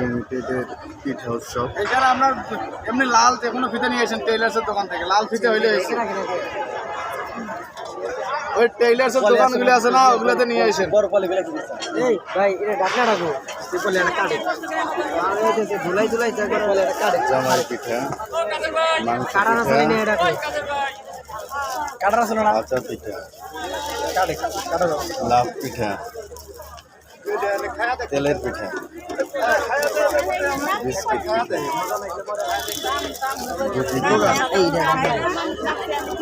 লিমিটেডের পিঠা উৎসব। এখানে এমনি লাল যে কোনো ফিতে নিয়ে এসেছেন টেইলার্সের দোকান থেকে। লাল ফিতে হইলে ওই টেইলার্সের দোকানগুলো আছে না ওগুলোতে নিয়ে এসেন এই ভাই এটা ডাকনা জামাই পিঠা মাংস পিঠা। কাটার আছে না আচার পিঠা কাটে কাটা দাও লাভ পিঠা। তেলের পিঠা। বিস্কিট। পিঠা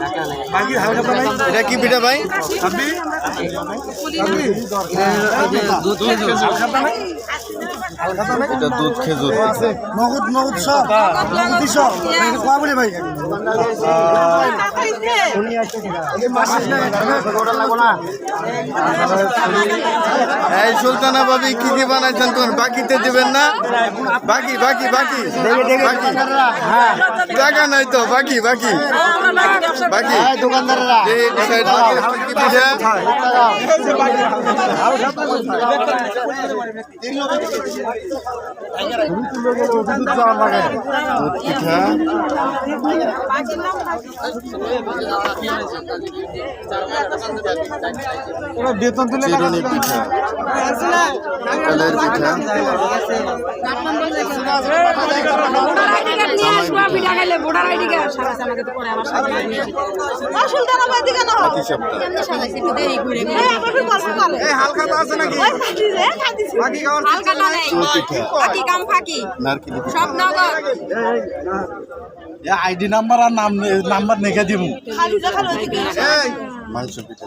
পিঠা এই দেখো এটা কি পিঠা ভাই? দুধ খেজুর এটা দুধ খেজুর। নগদ নগদ সব। নগদ সব। কোয়া বলে ভাই। এই সুলতানা বাবি কি কি বানাইছেন কোন? বাকিতে দিবেন না? বাকি বাকি বাকি। বাকি। টাকা নাই তো বাকি বাকি। বাকি? দোকানদাররা। বেতন তুলে চিরুনি পিঠা। তেলের পিঠা। ভোটার আইডি কার্ড সারা আমাকে তো পরে আমার সাথে একই সপ্তাহ হালকা তো আছে নাকি? বাকি খাওয়ার হালকাটা নেই। চুল। পিঠা ফাঁকি কাম ফাঁকি। সব নগদ। আইডি নাম্বার আর নাম নাম্বার লিখে দিব মাংস পিঠা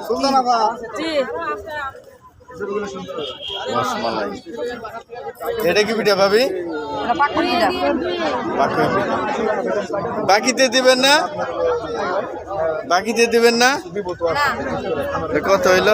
জি। রসমালাই। এটা কি পিঠা ভাবি? বাকিতে দিবেন না? বাকিতে দিবেন না? কত হইল?